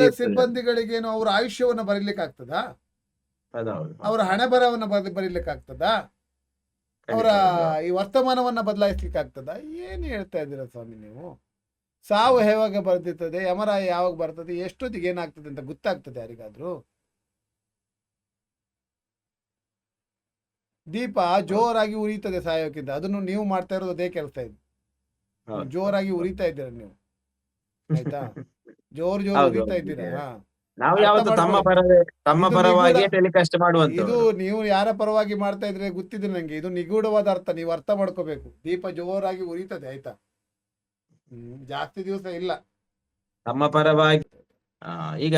ಇರ್ತದೆ. ಸಿಬ್ಬಂದಿಗಳಿಗೇನು ಅವರ ಆಯುಷ್ಯವನ್ನ ಬರೀಲಿಕ್ಕೆ ಆಗ್ತದ. ಅವರ ಹಣ ಬರವನ್ನ ಬರ ಬರೀಲಿಕ್ಕೆ ಆಗ್ತದಾ ಅವರ ಈ ವರ್ತಮಾನವನ್ನ ಬದಲಾಯಿಸ್ಲಿಕ್ಕೆ ಆಗ್ತದ ಏನ್ ಹೇಳ್ತಾ ಇದ್ದೀರಾ ಸ್ವಾಮಿ ನೀವು? ಸಾವು ಯಾವಾಗ ಬರ್ತಿರ್ತದೆ ಯಮರ ಯಾವಾಗ ಬರ್ತದೆ? ಎಷ್ಟೊತ್ತಿಗೆ ಏನಾಗ್ತದೆ ಅಂತ ಗೊತ್ತಾಗ್ತದೆ ಯಾರಿಗಾದ್ರೂ? ದೀಪ ಜೋರಾಗಿ ಉರಿತದೆ ಸಾಯೋಕ್ಕಿಂತ. ಅದನ್ನು ನೀವು ಮಾಡ್ತಾ ಇರೋದು ಅದೇ ಕೆಲಸ ಇದು. ಜೋರಾಗಿ ಉರಿತಾ ಇದ್ದೀರಾ ನೀವು? ಆಯ್ತಾ? ಜೋರ್ ಜೋರ್ ಹೌದು, ಉರಿತಾ ಹೌದು. ಇದ್ದೀರಾ ನಾವು ಅರ್ಥ ಯಾವತ್ತು ತಮ್ಮ ಪರ ತಮ್ಮ ಇದು ಪರವಾಗಿ ನಿಗೂಢ- ಟೆಲಿಕಾಸ್ಟ್ ಇದು ನೀವು ಯಾರ ಪರವಾಗಿ ಮಾಡ್ತಾ ಇದ್ರೆ ಗೊತ್ತಿದೆ ನಂಗೆ. ಇದು ನಿಗೂಢವಾದ ಅರ್ಥ. ನೀವು ಅರ್ಥ ಮಾಡ್ಕೋಬೇಕು. ದೀಪ ಜೋರಾಗಿ ಉರಿತದೆ ಆಯ್ತಾ? ಹ್ಮ್ ಜಾಸ್ತಿ ದಿವಸ ಇಲ್ಲ. ತಮ್ಮ ಪರವಾಗಿ ಆ, ಈಗ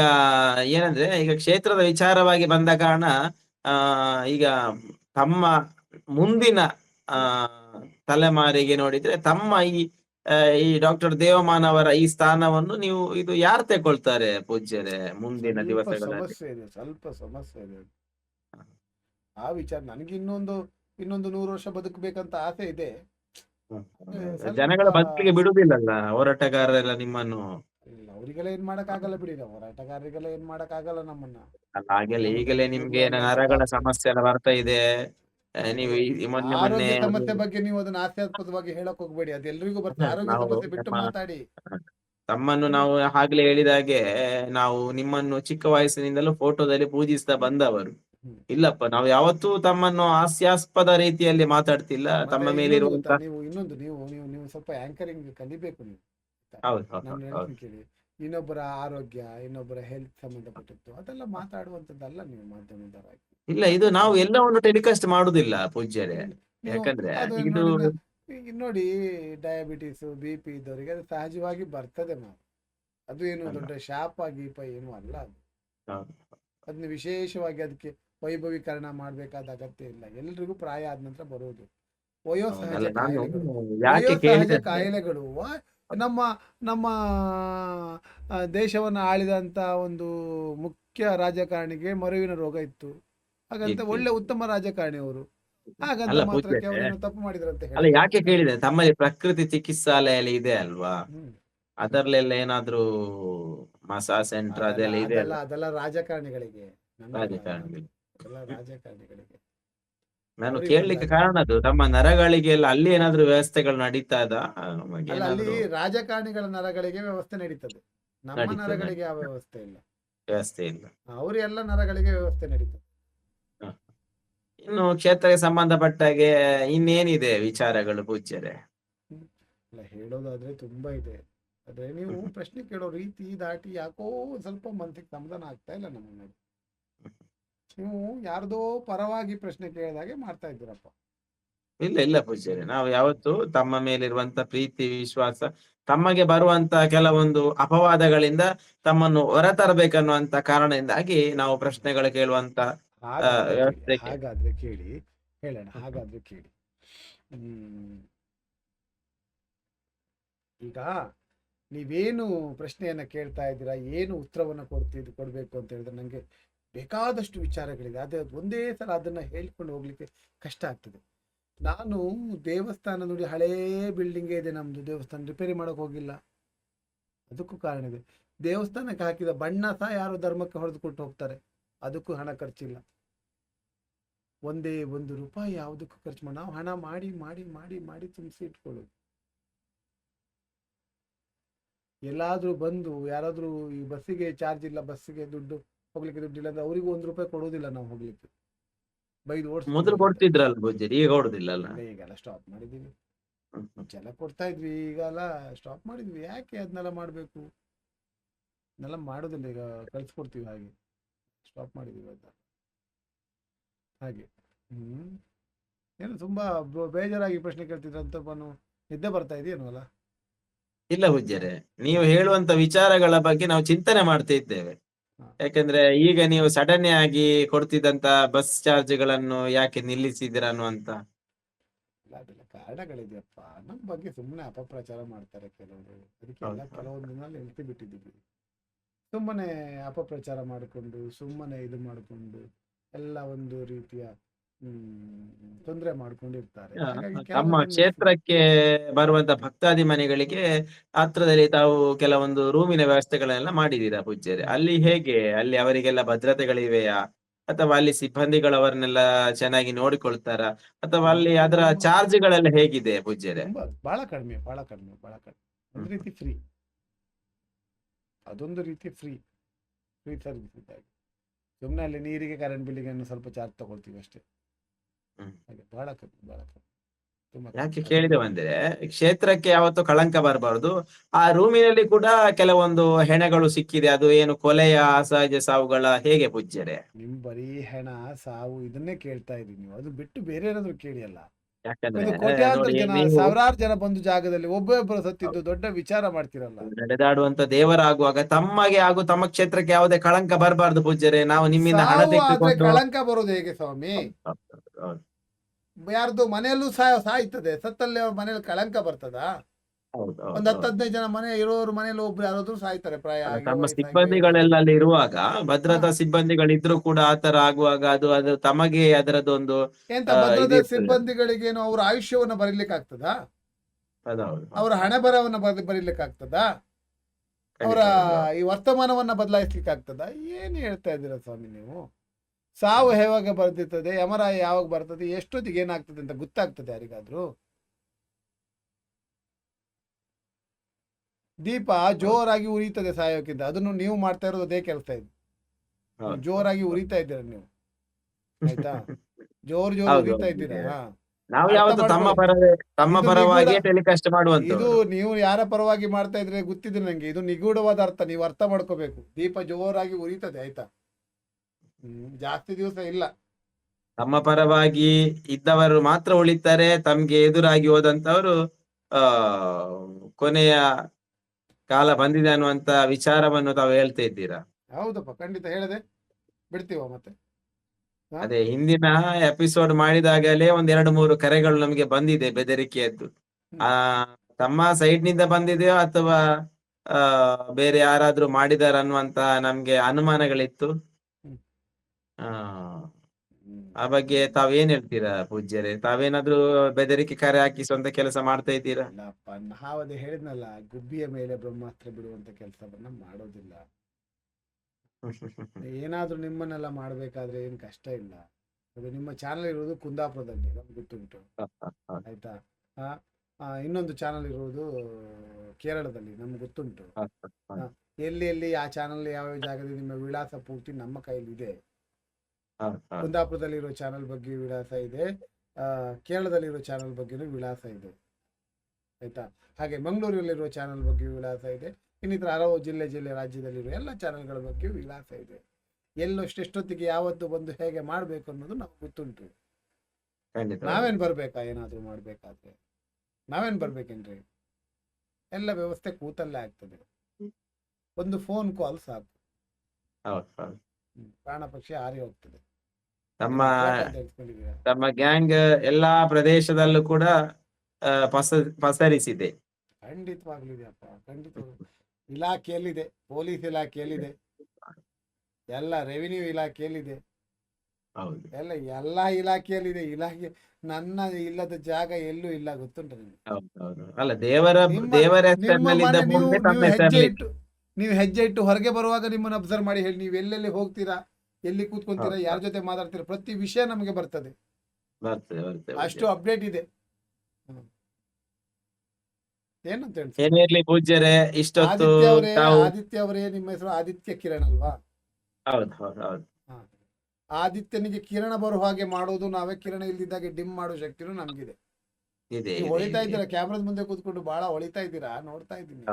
ಏನಂದ್ರೆ ಈಗ ಕ್ಷೇತ್ರದ ವಿಚಾರವಾಗಿ ಬಂದ ಕಾರಣ ಆ ಈಗ ತಮ್ಮ ಮುಂದಿನ ಆ ತಲೆಮಾರಿಗೆ ನೋಡಿದ್ರೆ ತಮ್ಮ ಈ ಈ ಡಾಕ್ಟರ್ ದೇವಮಾನವರ ಈ ಸ್ಥಾನವನ್ನು ನೀವು ಇದು ಯಾರು ತಗೊಳ್ತಾರೆ ಪೂಜ್ಯರೇ ಮುಂದಿನ ದಿವಸಗಳಲ್ಲಿ? ಸಮಸ್ಯೆ ಇದೆ ಸ್ವಲ್ಪ ಸಮಸ್ಯೆ ಇದೆ. ಆ ವಿಚಾರ ನನಗೆ ಇನ್ನೊಂದು ಇನ್ನೊಂದು ನೂರು ವರ್ಷ ಬದುಕಬೇಕಂತ ಆಸೆ ಇದೆ. ಸ್ವಲ್ಪ- ಜನಗಳ ಬದುಕಿಗೆ ಬಿಡುದಿಲ್ಲಲ್ಲ ಹೋರಾಟಗಾರರೆಲ್ಲ ನಿಮ್ಮನ್ನು. ಇಲ್ಲ ಅವರಿಗೆಲ್ಲ ಏನ್ ಮಾಡಕ್ ಆಗಲ್ಲ ಬಿಡಿ ನಾವು ಹೋರಾಟಗಾರರಿಗೆಲ್ಲ ಏನ್ ಮಾಡಕ್ ಆಗಲ್ಲ ನಮ್ಮನ್ನ. ಅಲ್ಲ ಹಾಗೆಲ್ಲ ಈಗಲೇ ನಿಮ್ಗೆ ನರಗಳ ಸಮಸ್ಯೆ ಎಲ್ಲ ಬರ್ತಾ ಇದೆ. ನೀವು ಈ- ಈ ಮೊನ್ನೆ ಮೊನ್ನೆ ಆರೋಗ್ಯ ಸಮಸ್ಯೆ ಒಂದು- ಬಗ್ಗೆ ನೀವು ಅದನ್ನ ಹಾಸ್ಯಾಸ್ಪದವಾಗಿ ಹೇಳಕ್ ಹೋಗ್ಬೇಡಿ. ಅದು ಎಲ್ರಿಗೂ ಬರ್ತದೆ. ಆರೋಗ್ಯ ನಾವು ಸಮಸ್ಯೆ ಬಿಟ್ಟು ನಮ್ಮ- ಮಾತಾಡಿ. ತಮ್ಮನ್ನು ನಾವು ಆಗ್ಲೇ ಹೇಳಿದಾಗೆ ನಾವು ನಿಮ್ಮನ್ನು ಚಿಕ್ಕ ವಯಸ್ಸಿನಿಂದಲೂ ಫೋಟೋದಲ್ಲಿ ಪೂಜಿಸ್ತಾ ಬಂದವರು. ಹ್ಮ್. ಇಲ್ಲಪ್ಪ ನಾವು ಯಾವತ್ತೂ ತಮ್ಮನ್ನು ಹಾಸ್ಯಾಸ್ಪದ ರೀತಿಯಲ್ಲಿ ಮಾತಾಡ್ತಿಲ್ಲ. ತಮ್ಮ ಮೇಲೆ ಇನ್ನೊಂದು ಗೊತ್ತಾ? ಇರುವಂತ ನೀವು ಇನ್ನೊಂದು ನೀವು ನೀವು ನೀವು ಸ್ವಲ್ಪ ಆಂಕರಿಂಗ್ ಕಲಿಬೇಕು ನೀವು. ಹೌದು ಹೌದು ನಾನು ಹೌದು, ಹೌದು ಹೇಳ್ತೀನಿ ಕೇಳಿ. ಇನ್ನೊಬ್ಬರ ಆರೋಗ್ಯ ಇನ್ನೊಬ್ಬರ ಹೆಲ್ತ್ ಸಂಬಂಧಪಟ್ಟಿತ್ತು ಅದೆಲ್ಲ ಮಾತಾಡುವಂತದ್ದಲ್ಲ ನೀವು ಮಾಧ್ಯಮದವರಾಗಿ. ಇಲ್ಲ ಇದು ನಾವು ಎಲ್ಲವನ್ನು ಟೆಲಿಕಾಸ್ಟ್ ಮಾಡುದಿಲ್ಲ ಪೂಜ್ಯರೇ. ಯಾಕಂದ್ರೆ ಅದು ಇದು ನೋಡಿ ನಾ- ಈಗ ನೋಡಿ ಡಯಾಬಿಟಿಸ್ ಬಿ ಪಿ ಇದ್ದವರಿಗೆ ಅದು ಸಹಜವಾಗಿ ಬರ್ತದೆ ನಾವು ಅದು ಏನು ಅಲ್ಲ. ದೊಡ್ಡ ಶಾಪ ಗೀಪ ಏನು ಅಲ್ಲ ಅದು. ಹೌದು. ಅದನ್ನ ವಿಶೇಷವಾಗಿ ಅದಕ್ಕೆ ವೈಭವೀಕರಣ ಮಾಡಬೇಕಾದ ಅಗತ್ಯ ಇಲ್ಲ. ಎಲ್ರಿಗೂ ಪ್ರಾಯ ಆದ ನಂತರ ಬರುವುದು ವಯೋಸಹಜ ಸಹಜ ನಾನು ಕಾಯಿಲೆಗಳು. ಯಾಕೆ ವಯೋಸಹಜ ಕೇಳಿದೆ ಕಾಯಿಲೆಗಳು. ವ- ನಮ್ಮ ನಮ್ಮ ಆ, ದೇಶವನ್ನ ಆಳಿದಂತ ಒಂದು ಮುಖ್ಯ ರಾಜಕಾರಣಿಗೆ ಮರುವಿನ ರೋಗ ಇತ್ತು. ಹಾಗಂತ ಒಳ್ಳೆ ಉತ್ತಮ ರಾಜಕಾರಣಿ ಅವರು. ಹಾಗಂತ ಅಲ್ಲ, ಮಾತ್ರಕ್ಕೆ ತಪ್ಪು ಮಾಡಿದ್ರಂತ ಅಲ್ಲ ಹೇಳಿ ಯಾಕೆ ಕೇಳಿದೆ? ತಮ್ಮಲ್ಲಿ ಪ್ರಕೃತಿ ಚಿಕಿತ್ಸಾಲಯ ಇದೆ ಅಲ್ವಾ? ಹ್ಮ್. ಅದರಲ್ಲೆಲ್ಲ ಏನಾದ್ರೂ ಮಸಾ ಸೆಂಟರ್ ಅದೆಲ್ಲ ಇದೆ ಅದೆಲ್ಲ ಅದೆಲ್ಲ ರಾಜಕಾರಣಿಗಳಿಗೆ. ನಮ್ಮಲ್ಲ. ರಾಜಕಾರಣಿಗಳು. ಅದೆಲ್ಲ ರಾಜಕಾರಣಿಗಳಿಗೆ. ನಾನು ಅವ್ರಿಗೆ ಕೇಳಲಿಕ್ಕೆ ಗೊತ್ತಾಗ್ತದೆ. ಕಾರಣ ಅದು. ತಮ್ಮ ನರಗಳಿಗೆ ಎಲ್ಲ ಅಲ್ಲಿ ಏನಾದ್ರೂ ವ್ಯವಸ್ಥೆಗಳು ನಡೀತಾ ಇದ? ನಮಗೆ ಅಲ್ಲ ಅಲ್ಲಿ ರಾಜಕಾರಣಿಗಳ ನರಗಳಿಗೆ ವ್ಯವಸ್ಥೆ ನಡೀತದೆ. ನಮ್ಮ ನಡೀತದೆ, ನರಗಳಿಗೆ ಯಾವ ವ್ಯವಸ್ಥೆ ಇಲ್ಲ. ವ್ಯವಸ್ಥೆ ಇಲ್ಲ. ಅವ್ರ ಎಲ್ಲ ನರಗಳಿಗೆ ವ್ಯವಸ್ಥೆ ನಡೀತದೆ. ಇನ್ನು ಕ್ಷೇತ್ರಕ್ಕೆ ಸಂಬಂಧಪಟ್ಟಾಗೆ ಇನ್ನೇನಿದೆ ವಿಚಾರಗಳು ಪೂಜ್ಯರೇ? ಹೇಳೋದಾದ್ರೆ ತುಂಬಾ ಇದೆ. ಅದೇ ನೀವು ಪ್ರಶ್ನೆ ಕೇಳೋ ರೀತಿ ದಾಟಿ ಯಾಕೋ ಸ್ವಲ್ಪ ಮನ್ಸಿಗೆ ಸಮಾಧಾನ ಆಗ್ತಾ ಇಲ್ಲ ನಮ್ಮ ನೋಡಿ ನೀವು ಯಾರ್ದೋ ಪರವಾಗಿ ಪ್ರಶ್ನೆ ಕೇಳಿದಾಗೆ ಮಾಡ್ತಾ ಇದ್ದೀರಪ್ಪ. ಇಲ್ಲ ಇಲ್ಲ ಪೂಜ್ಯರೇ. ನಾವು ಯಾವತ್ತು ತಮ್ಮ ಮೇಲಿರುವಂತ ಪ್ರೀತಿ ವಿಶ್ವಾಸ ತಮಗೆ ಬರುವಂತ ಕೆಲವೊಂದು ಅಪವಾದಗಳಿಂದ ತಮ್ಮನ್ನು ಹೊರತರಬೇಕನ್ನುವಂತ ಕಾರಣದಿಂದಾಗಿ ನಾವು ಪ್ರಶ್ನೆಗಳು ಕೇಳುವಂತ ಹಾಗಾದ್ರೆ ಕೇಳಿ, ಹಾಗಾದ್ರೆ ಕೇಳಿ ಹೇಳೋಣ ಹಾಗಾದ್ರೆ ಕೇಳಿ. ಹ್ಮ್. ಈಗ ನೀವೇನು ಪ್ರಶ್ನೆಯನ್ನ ಕೇಳ್ತಾ ಇದ್ದೀರಾ ಏನು ಉತ್ತರವನ್ನ ಕೊಡ್ತಿದ್ ಕೊಡ್ಬೇಕು ಅಂತ ಹೇಳಿದ್ರೆ ನಂಗೆ ಬೇಕಾದಷ್ಟು ವಿಚಾರಗಳಿದೆ. ಅದೇ ಒಂದೇ ಸಲ ಅದನ್ನ ಹೇಳ್ಕೊಂಡು ಹೋಗ್ಲಿಕ್ಕೆ ಕಷ್ಟ ಆಗ್ತದೆ. ನಾನು ದೇವಸ್ಥಾನ ನೋಡಿ ಹಳೇ ಬಿಲ್ಡಿಂಗ್ ಇದೆ ನಮ್ದು. ದೇವಸ್ಥಾನ ರಿಪೇರಿ ಮಾಡೋಕೆ ಹೋಗಿಲ್ಲ. ಅದಕ್ಕೂ ಕಾರಣ ಇದೆ. ದೇವಸ್ಥಾನಕ್ಕೆ ಹಾಕಿದ ಬಣ್ಣ ಸಹ ಯಾರು ಧರ್ಮಕ್ಕೆ ಹೊಡೆದು ಕೊಟ್ಟು ಹೋಗ್ತಾರೆ. ಅದಕ್ಕೂ ಹಣ ಖರ್ಚಿಲ್ಲ. ಒಂದೇ ಒಂದು ರೂಪಾಯಿ ಯಾವುದಕ್ಕೂ ಖರ್ಚು ಮಾಡಿ ನಾವು ಹಣ ಮಾಡಿ ಮಾಡಿ ಮಾಡಿ ಮಾಡಿ ತುಂಬಿಸಿ ಇಟ್ಕೊಳ್ಳೋದು. ಎಲ್ಲಾದ್ರೂ ಬಂದು ಯಾರಾದ್ರೂ ಈ ಬಸ್ಸಿಗೆ ಚಾರ್ಜ್ ಇಲ್ಲ ಬಸ್ಸಿಗೆ ದುಡ್ಡು ಹೋಗ್ಲಿಕ್ಕೆ ದುಡ್ಡು ಇಲ್ಲ ಅಂದ್ರೆ ಅವರಿಗೂ ಒಂದು ರೂಪಾಯಿ ಕೊಡೋದಿಲ್ಲ ನಾವು ಹೋಗ್ಲಿಕ್ಕೆ. ಬೈದು ಓಡಿಸ್ ಮೊದಲು ಕೊಡ್ತಿದ್ರಲ್ಲ ಈಗ ಈಗೆಲ್ಲ ಸ್ಟಾಪ್ ಮಾಡಿದೀವಿ. ಮುಂಚೆಲ್ಲ ಕೊಡ್ತಾ ಇದ್ವಿ ಈಗೆಲ್ಲ ಸ್ಟಾಪ್ ಮಾಡಿದ್ವಿ. ಯಾಕೆ ಅದನ್ನೆಲ್ಲ ಮಾಡಬೇಕು? ಅದನ್ನೆಲ್ಲ ಮಾಡೋದಿಲ್ಲ ಈಗ ಕಳ್ಸ್ಕೊಡ್ತೀವಿ ಹಾಗೆ. ಸ್ಟಾಪ್ ಮಾಡಿದೀವಿ ಅಂತ. ಹಾಗೆ. ಹ್ಮ್. ಏನು ತುಂಬಾ ಬೇಜಾರಾಗಿ ಪ್ರಶ್ನೆ ಕೇಳ್ತಿದ್ರಂತ ಬನ್ನು ನಿದ್ದೆ ಬರ್ತಾ ಇದೆಯೇನು ಅಲ್ಲ? ಇಲ್ಲ ಪೂಜ್ಯರೇ ನೀವು ಹೇಳುವಂತ ವಿಚಾರಗಳ ಬಗ್ಗೆ ನಾವು ಚಿಂತನೆ ಮಾಡ್ತಾ ಇದ್ದೇವೆ. ಯಾಕಂದ್ರೆ ಈಗ ನೀವು ಸಡನ್ ಆಗಿ ಕೊಡ್ತಿದ್ದಂತ ಬಸ್ ಚಾರ್ಜ್ಗಳನ್ನು ಯಾಕೆ ನಿಲ್ಲಿಸಿದಿರ ಅನ್ನುವಂತ. ಇಲ್ಲ ಅದೆಲ್ಲ ಕಾರಣಗಳಿದೆಯಪ್ಪ. ನಮ್ಮ ಬಗ್ಗೆ ಸುಮ್ಮನೆ ಅಪಪ್ರಚಾರ ಮಾಡ್ತಾರೆ ಕೆಲವರು. ಅದಕ್ಕೆಲ್ಲ ಹೌದು. ಕೆಲವೊಂದು ದಿನ ಬಿಟ್ಟಿದ್ದೀವಿ. ಸುಮ್ಮನೆ ಅಪಪ್ರಚಾರ ಮಾಡಿಕೊಂಡು ಸುಮ್ಮನೆ ಇದು ಮಾಡಿಕೊಂಡು ಎಲ್ಲ ಒಂದು ರೀತಿಯ ತೊಂದರೆ ಮಾಡ್ಕೊಂಡಿರ್ತಾರೆ ತಮ್ಮ ಕ್ಷೇತ್ರಕ್ಕೆ ಬರುವಂತ ಭಕ್ತಾದಿಮನಿಗಳಿಗೆ ಹತ್ರದಲ್ಲಿ ತಾವು ಕೆಲವೊಂದು ರೂಮಿನ ವ್ಯವಸ್ಥೆಗಳನ್ನೆಲ್ಲ ಮಾಡಿದೀರಾ ಪೂಜ್ಯರೆ? ಅಲ್ಲಿ ಹೇಗೆ? ಅಲ್ಲಿ ಅವರಿಗೆಲ್ಲ ಭದ್ರತೆಗಳಿವೆಯಾ? ಅಥವಾ ಅಲ್ಲಿ ಸಿಬ್ಬಂದಿಗಳವರನ್ನೆಲ್ಲ ಚೆನ್ನಾಗಿ ನೋಡಿಕೊಳ್ತಾರ? ಅಥವಾ ಅಲ್ಲಿ ಅದರ ಚಾರ್ಜ್ಗಳೆಲ್ಲ ಹೇಗಿದೆ ಪೂಜ್ಯರೆ? ಬಹಳ ಕಡಿಮೆ ಬಹಳ ಕಡಿಮೆ ಬಹಳ ಕಡಿಮೆ. ರೀತಿ ಫ್ರೀ ಅದೊಂದು ರೀತಿ ಫ್ರೀ ಫ್ರೀ ಸರ್ವಿಸ್ ಇದ್ದಾಗೆ ಸುಮ್ಮನೆ ಅಲ್ಲಿ ನೀರಿಗೆ ಕರೆಂಟ್ ಬಿಲ್ಲಿಗೆ ಸ್ವಲ್ಪ ಚಾರ್ಜ್ ತಗೊಳ್ತೀವಿ ಅಷ್ಟೇ. ಹ್ಮ್. ಹಾಗೆ ಬಹಳ ಕಮ್ಮಿ ಬಹಳ ಕಮ್ಮಿ. ಯಾಕೆ ಕೇಳಿದೆವು ಕೇಳಿದೆ ಅಂದ್ರೆ ಕ್ಷೇತ್ರಕ್ಕೆ ಯಾವತ್ತು ಕಳಂಕ ಬರಬಾರದು. ಆ ರೂಮಿನಲ್ಲಿ ಕೂಡ ಕೆಲವೊಂದು ಹೆಣಗಳು ಸಿಕ್ಕಿದೆ ಅದು ಏನು ಕೊಲೆಯ ಅಸಹಜ ಸಾವುಗಳ ಹೇಗೆ ಪೂಜ್ಯರೇ? ನಿಮ್ ಬರೀ ಹೆಣ ಸಾವು ಇದನ್ನೇ ಕೇಳ್ತಾ ಇದೀನಿ ನೀವು. ಅದು ಬಿಟ್ಟು ಬೇರೆ ಏನಾದ್ರು ಕೇಳಿ ಅಲ್ಲ. ಯಾಕಂದ್ರೆ ಒಂದು ಕೋಟ್ಯಾಂತರ ಜನ ಸಾವಿರಾರು ಜನ ಬಂದು ಜಾಗದಲ್ಲಿ ಒಬ್ಬೊಬ್ಬರು ಸತ್ತಿದ್ದು ದೊಡ್ಡ ವಿಚಾರ ಮಾಡ್ತಿರಲ್ಲ ನಡೆದಾಡುವಂತ ದೇವರಾಗುವಾಗ ತಮ್ಮಗೆ ಹಾಗೂ ತಮ್ಮ ಕ್ಷೇತ್ರಕ್ಕೆ ಯಾವುದೇ ಕಳಂಕ ಬರಬಾರ್ದು ಪೂಜ್ಯರೇ. ನಾವು ನಿಮ್ಮಿಂದ ಹಣ ಕಳಂಕ ಬರೋದು ಹೇಗೆ ಸ್ವಾಮಿ? ಯಾರ್ದು ಮನೆಯಲ್ಲೂ ಸಹ ಸಾಯ್ತದೆ. ಸತ್ತಲ್ಲಿ ಮನೆಯಲ್ಲಿ ಮನೇಲಿ ಕಳಂಕ ಬರ್ತದಾ? ಒಂದ್ ಹತ್ತು ಹದಿನೈದು ಜನ ಮನೆ ಇರೋರು ಮನೇಲಿ ಒಬ್ರು ಯಾರಾದ್ರೂ ಸಾಯ್ತಾರೆ ಪ್ರಾಯ ಆಗಿ ತಮ್ಮ. ಸಿಬ್ಬಂದಿಗಳೆಲ್ಲ ಅಲ್ಲಿ ಇರುವಾಗ ಭದ್ರತಾ. ಸಿಬ್ಬಂದಿಗಳಿದ್ರು ಕೂಡ ಆತರ ಆಗುವಾಗ ಅದು ಅದು ತಮಗೆ ಅದರದೊಂದು ಎಂತ ಆ, ಭದ್ರತಾ ಇದಿರ್ತದೆ. ಸಿಬ್ಬಂದಿಗಳಿಗೇನು ಅವ್ರ ಆಯುಷ್ಯವನ್ನ ಬರೀಲಿಕ್ಕೆ ಆಗ್ತದಾ ಅದೌದು. ಅವರ ಹಣೆ ಬರವನ್ನ ಬರ ಬರೀಲಿಕ್ಕೆ ಆಗ್ತದಾ ಅವರ ಈ ವರ್ತಮಾನವನ್ನ ಬದಲಾಯಿಸ್ಲಿಕ್ಕೆ ಆಗ್ತದ ಏನ್ ಹೇಳ್ತಾ ಇದ್ದೀರಾ ಸ್ವಾಮಿ ನೀವು ಸಾವು ಯಾವಾಗ ಬರ್ತಿರ್ತದೆ ಯಮರಾಯ ಯಾವಾಗ ಬರ್ತದೆ ಎಷ್ಟೊತ್ತಿಗೆ ಏನಾಗ್ತದೆ ಅಂತ ಗೊತ್ತಾಗ್ತದೆ ಯಾರಿಗಾದ್ರೂ ದೀಪ ಜೋರಾಗಿ ಉರಿತದೆ ಸಾಯೋಕ್ಕಿಂತ. ಅದನ್ನು ನೀವು ಮಾಡ್ತಾ ಇರೋದು ಅದೇ ಕೆಲಸ ಇದೆ. ಜೋರಾಗಿ ಉರಿತಾ ಇದ್ದೀರ ನೀವು? ಆಯ್ತಾ? ಜೋರ್ ಜೋರ್ ಉರಿತಾ. ಇದ್ದೀರಾ? ನಾವು ಯಾವತ್ತು ತಮ್ಮ ಪರವಾಗಿ ಟೆಲಿಕಾಸ್ಟ್ ಮಾಡುವಂತ ಇದು ನೀವು ಯಾರ ಪರವಾಗಿ ಮಾಡ್ತಾ ಇದ್ರೆ ಗೊತ್ತಿದೆ ನಂಗೆ. ಇದು ನಿಗೂಢವಾದ ಅರ್ಥ. ನೀವು ಅರ್ಥ ಮಾಡ್ಕೋಬೇಕು. ದೀಪ ಜೋರಾಗಿ ಉರಿತದೆ ಆಯ್ತಾ? ಹ್ಮ್ ಜಾಸ್ತಿ ದಿವಸ ಇಲ್ಲ. ತಮ್ಮ ಪರವಾಗಿ ಇದ್ದವರು ಮಾತ್ರ ಉಳಿತಾರೆ. ತಮ್ಗೆ ಎದುರಾಗಿ ಹೋದಂತವರು ಆ ಕೊನೆಯ ಕಾಲ ಬಂದಿದೆ ಅನ್ನುವಂತ ವಿಚಾರವನ್ನು ತಾವು ಹೇಳ್ತಾ ಇದ್ದೀರಾ? ಹೌದಪ್ಪ ಖಂಡಿತ ಹೇಳದೆ ಬಿಡ್ತೀವ ಮತ್ತೆ? ಅದೇ ಹಿಂದಿನ ಎಪಿಸೋಡ್ ಮಾಡಿದಾಗಲೇ ಒಂದ್ ಎರಡು ಮೂರು ಕರೆಗಳು ನಮಗೆ ಬಂದಿದೆ ಬೆದರಿಕೆಯದ್ದು. ಆ ತಮ್ಮ ಸೈಡ್ನಿಂದ ಬಂದಿದೆಯೋ ಅಥವಾ ಆ ಬೇರೆ ಯಾರಾದ್ರೂ ಮಾಡಿದಾರ ಅನ್ನುವಂತ ನಮ್ಗೆ ಅನುಮಾನಗಳಿತ್ತು? ಆ ಆ ಬಗ್ಗೆ ತಾವೇನ್ ಹೇಳ್ತೀರಾ ಪೂಜ್ಯರೇ? ತಾವೇನಾದ್ರೂ ಬೆದರಿಕೆ ಕರೆ ಹಾಕಿ ಸ್ವಂತ ಕೆಲಸ ಮಾಡ್ತಾ ಇದ್ದೀರಾ? ಇಲ್ಲಪ್ಪ ಅದೇ ಹೇಳಿದ್ನಲ್ಲ ಗುಬ್ಬಿಯ ಮೇಲೆ ಬ್ರಹ್ಮಾಸ್ತ್ರ ಬಿಡುವಂತ ಕೆಲಸವನ್ನ ಮಾಡೋದಿಲ್ಲ. ಏನಾದ್ರೂ ನಿಮ್ಮನ್ನೆಲ್ಲ ಮಾಡ್ಬೇಕಾದ್ರೆ ಏನ್ ಕಷ್ಟ ಇಲ್ಲ. ಅದು ನಿಮ್ಮ ಚಾನಲ್ ಇರೋದು ಕುಂದಾಪುರದಲ್ಲಿ ನಮ್ಗೆ ಗೊತ್ತುಂಟು. ಆಯ್ತಾ? ಆ, ಇನ್ನೊಂದು ಚಾನಲ್ ಇರುವುದು ಕೇರಳದಲ್ಲಿ ನಮ್ಗೆ ಗೊತ್ತುಂಟು. ಎಲ್ಲಿ ಎಲ್ಲಿ ಆ ಚಾನಲ್ ಯಾವ ಜಾಗದಲ್ಲಿ ನಿಮ್ಮ ವಿಳಾಸ ಪೂರ್ತಿ ನಮ್ಮ ಕೈಲಿದೆ. ಕುಂದಾಪುರದಲ್ಲಿರೋ ಚಾನಲ್ ಬಗ್ಗೆ ವಿಳಾಸ ಇದೆ. ಆ, ಕೇರಳದಲ್ಲಿರೋ ಚಾನಲ್ ಬಗ್ಗೆನೂ ವಿಳಾಸ ಇದೆ. ಆಯ್ತಾ? ಹಾಗೆ ಮಂಗಳೂರಲ್ಲಿರುವ ಚಾನೆಲ್ ಬಗ್ಗೆ ವಿಳಾಸ ಇದೆ. ಇನ್ನಿತರ ಹಲವು ಜಿಲ್ಲೆ ಜಿಲ್ಲೆ ರಾಜ್ಯದಲ್ಲಿರುವ ಎಲ್ಲ ಚಾನಲ್ಗಳ ಬಗ್ಗೆ ವಿಳಾಸ ಇದೆ. ಎಲ್ಲೋ ಎಷ್ಟೆಷ್ಟೊತ್ತಿಗೆ ಯಾವತ್ತು ಬಂದು ಹೇಗೆ ಮಾಡಬೇಕು ಅನ್ನೋದು ನಮ್ಗೆ ಗೊತ್ತುಂಟು. ನಾವೇನ್ ಬರ್ಬೇಕಾ? ಏನಾದ್ರೂ ಮಾಡ್ಬೇಕಾದ್ರೆ. ನಾವೇನ್ ಬರ್ಬೇಕೇನ್ರಿ? ಎಲ್ಲ ವ್ಯವಸ್ಥೆ ಕೂತಲ್ಲೇ ಆಗ್ತದೆ. ಒಂದು ಫೋನ್ ಕಾಲ್ ಸಾಕು. ಪ್ರಾಣ ಪಕ್ಷಿ ಹಾರಿ ಹೋಗ್ತದೆ. ತಮ್ಮ ತಮ್ಮ ಗ್ಯಾಂಗ್ ಎಲ್ಲಾ ಪ್ರದೇಶದಲ್ಲೂ ಕೂಡ ಪಸ ಪಸರಿಸಿದೆ. ಖಂಡಿತವಾಗ್ಲಿದೆಯಪ್ಪ ಖಂಡಿತ ಇಲಾಖೆಯಲ್ಲಿದೆ ಪೊಲೀಸ್ ಇಲಾಖೆಯಲ್ಲಿದೆ. ಎಲ್ಲ ರೆವಿನ್ಯೂ ಇಲಾಖೆಯಲ್ಲಿದೆ. ಹೌದು. ಎಲ್ಲ ಎಲ್ಲಾ ಇಲಾಖೆಯಲ್ಲಿದೆ. ಇಲಾಖೆ ನನ್ನ ಇಲ್ಲದ ಜಾಗ ಎಲ್ಲೂ ಇಲ್ಲ ಗೊತ್ತುಂಟು ಅಲ್ಲ ದೇವರ ದೇವರ ನೀವು ಹೆಜ್ಜೆ ಇಟ್ಟು ನೀವು ಹೆಜ್ಜೆ ಇಟ್ಟು ಹೊರಗೆ ಬರುವಾಗ ನಿಮ್ಮನ್ನು ಅಬ್ಸರ್ವ್ ಮಾಡಿ ಹೇಳಿ ನೀವು ಎಲ್ಲೆಲ್ಲಿ ಹೋಗ್ತೀರಾ? ಎಲ್ಲಿ ಕೂತ್ಕೊಂತೀರಾ. ಯಾರ ಜೊತೆ ಮಾತಾಡ್ತೀರಾ ಪ್ರತಿ ವಿಷಯ ನಮಗೆ ಬರ್ತದೆ. ಅಷ್ಟು ಅಪ್ಡೇಟ್ ಇದೆ. ಏನಂತ ಪೂಜ್ಯರೇ ಇಷ್ಟೊತ್ತು ಆದಿತ್ಯ ಅವರೇ ನಿಮ್ಮ ಹೆಸರು ಆದಿತ್ಯ ಕಿರಣ್ ಅಲ್ವಾ? ಆದಿತ್ಯನಿಗೆ ಕಿರಣ ಬರುವ ಹಾಗೆ ಮಾಡೋದು ನಾವೇ ಕಿರಣ ಇಲ್ದಿದ್ದಾಗೆ ಡಿಮ್ ಮಾಡೋ ಶಕ್ತಿನೂ ನಮ್ಗಿದೆ. ಹೊಳಿತಾ ಇದ್ದೀರಾ? ಕ್ಯಾಮ್ರಾದ ಮುಂದೆ ಕೂತ್ಕೊಂಡು ಬಹಳ ಹೊಳಿತಾ ಇದ್ದೀರಾ? ನೋಡ್ತಾ ಇದ್ದೀನಿ.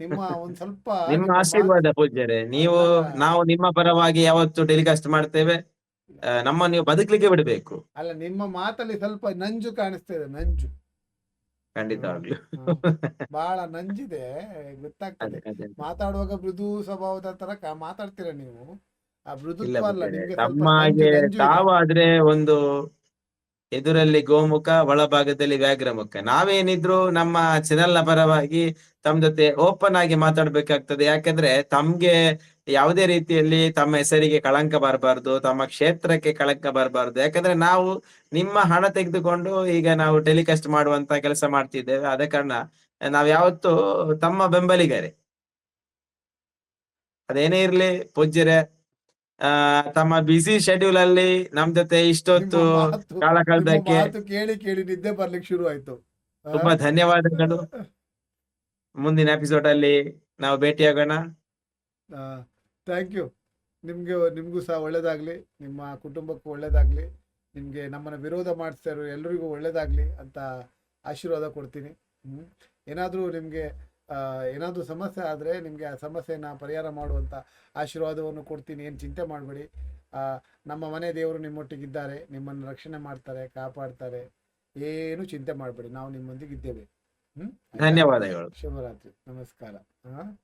ನಿಮ್ಮ ಒಂದ್ ಸ್ವಲ್ಪ ನಿಮ್ಮ ಆಶೀರ್ವಾದ ಪೂಜ್ಯರೇ ನೀವು ನಾವು ನಿಮ್ಮ ಪರವಾಗಿ ಯಾವತ್ತು ಟೆಲಿಕಾಸ್ಟ್ ಮಾಡ್ತೇವೆ. ನಮ್ಮ ನೀವು ಬದುಕಲಿಕ್ಕೆ ಬಿಡಬೇಕು. ಅಲ್ಲ ನಿಮ್ಮ ಮಾತಲ್ಲಿ ಸ್ವಲ್ಪ ನಂಜು ಕಾಣಿಸ್ತದೆ ನಂಜು. ಖಂಡಿತವಾಗ್ಲು ಬಹಳ ನಂಜಿದೆ ಗೊತ್ತಾಗ್ತದೆ. ಮಾತಾಡುವಾಗ ಮೃದು ಸ್ವಭಾವದ ತರ ಮಾತಾಡ್ತೀರಾ ನೀವು? ಆ ಮೃದು ಅಲ್ಲ. ನಿಮ್ಗೆ. ತಾವಾದ್ರೆ ಒಂದು ಎದುರಲ್ಲಿ ಗೋಮುಖ, ಒಳಭಾಗದಲ್ಲಿ ವ್ಯಾಘ್ರಮುಖ. ನಾವೇನಿದ್ರು ನಮ್ಮ ಚಾನೆಲ್ನ ಪರವಾಗಿ ತಮ್ಮ ಜೊತೆ ಓಪನ್ ಆಗಿ ಮಾತಾಡ್ಬೇಕಾಗ್ತದೆ. ಯಾಕಂದ್ರೆ ತಮ್ಗೆ ಯಾವುದೇ ರೀತಿಯಲ್ಲಿ ತಮ್ಮ ಹೆಸರಿಗೆ ಕಳಂಕ ಬರಬಾರ್ದು, ತಮ್ಮ ಕ್ಷೇತ್ರಕ್ಕೆ ಕಳಂಕ ಬರಬಾರ್ದು. ಯಾಕಂದ್ರೆ ನಾವು ನಿಮ್ಮ ಹಣ ತೆಗೆದುಕೊಂಡು ಈಗ ನಾವು ಟೆಲಿಕಾಸ್ಟ್ ಮಾಡುವಂತ ಕೆಲಸ ಮಾಡ್ತಿದ್ದೇವೆ. ಆದ ಕಾರಣ ನಾವ್ ಯಾವತ್ತು ತಮ್ಮ ಬೆಂಬಲಿಗರೇ. ಅದೇನೇ ಇರ್ಲಿ, ಪೂಜ್ಯರೇ ಆ ತಮ್ಮ ಬಿಸಿ ಶೆಡ್ಯೂಲ್ ಅಲ್ಲಿ ನಮ್ ಜೊತೆ ಇಷ್ಟೊತ್ತು ಕಾಲ ಕಳೆದಕ್ಕೆ ಕೇಳಿ ಕೇಳಿ ನಿದ್ದೆ ಬರ್ಲಿಕ್ಕೆ ಶುರು ಆಯ್ತು. ತುಂಬಾ ಧನ್ಯವಾದಗಳು. ಮುಂದಿನ ಎಪಿಸೋಡ್ ಅಲ್ಲಿ ನಾವು ಭೇಟಿಯಾಗೋಣ. ಥ್ಯಾಂಕ್ ಯು ನಿಮ್ಗೆ ನಿಮ್ಗೂ ಸಹ ಒಳ್ಳೇದಾಗ್ಲಿ. ನಿಮ್ಮ ಕುಟುಂಬಕ್ಕೂ ಒಳ್ಳೇದಾಗ್ಲಿ. ನಿಮ್ಗೆ ನಮ್ಮನ್ನ ವಿರೋಧ ಮಾಡಿಸ್ತಾ ಇರೋ ಎಲ್ರಿಗೂ ಒಳ್ಳೇದಾಗ್ಲಿ ಅಂತ ಆಶೀರ್ವಾದ ಕೊಡ್ತೀನಿ. ಏನಾದರೂ ನಿಮಗೆ ಏನಾದರೂ ಸಮಸ್ಯೆ ಆದರೆ ನಿಮಗೆ ಆ ಸಮಸ್ಯೆನ ಪರಿಹಾರ ಮಾಡುವಂಥ ಆಶೀರ್ವಾದವನ್ನು ಕೊಡ್ತೀನಿ. ಏನು ಚಿಂತೆ ಮಾಡಬೇಡಿ. ನಮ್ಮ ಮನೆ ದೇವರು ನಿಮ್ಮೊಟ್ಟಿಗಿದ್ದಾರೆ. ನಿಮ್ಮನ್ನು ರಕ್ಷಣೆ ಮಾಡ್ತಾರೆ ಕಾಪಾಡ್ತಾರೆ. ಏನು ಚಿಂತೆ ಮಾಡಬೇಡಿ. ನಾವು ನಿಮ್ಮೊಂದಿಗೆ ಇದ್ದೇವೆ ಹ್ಮ್? ಆಯ್ತಾ? ಧನ್ಯವಾದಗಳು. ಶುಭರಾತ್ರಿ. ನಮಸ್ಕಾರ. ಹಾ?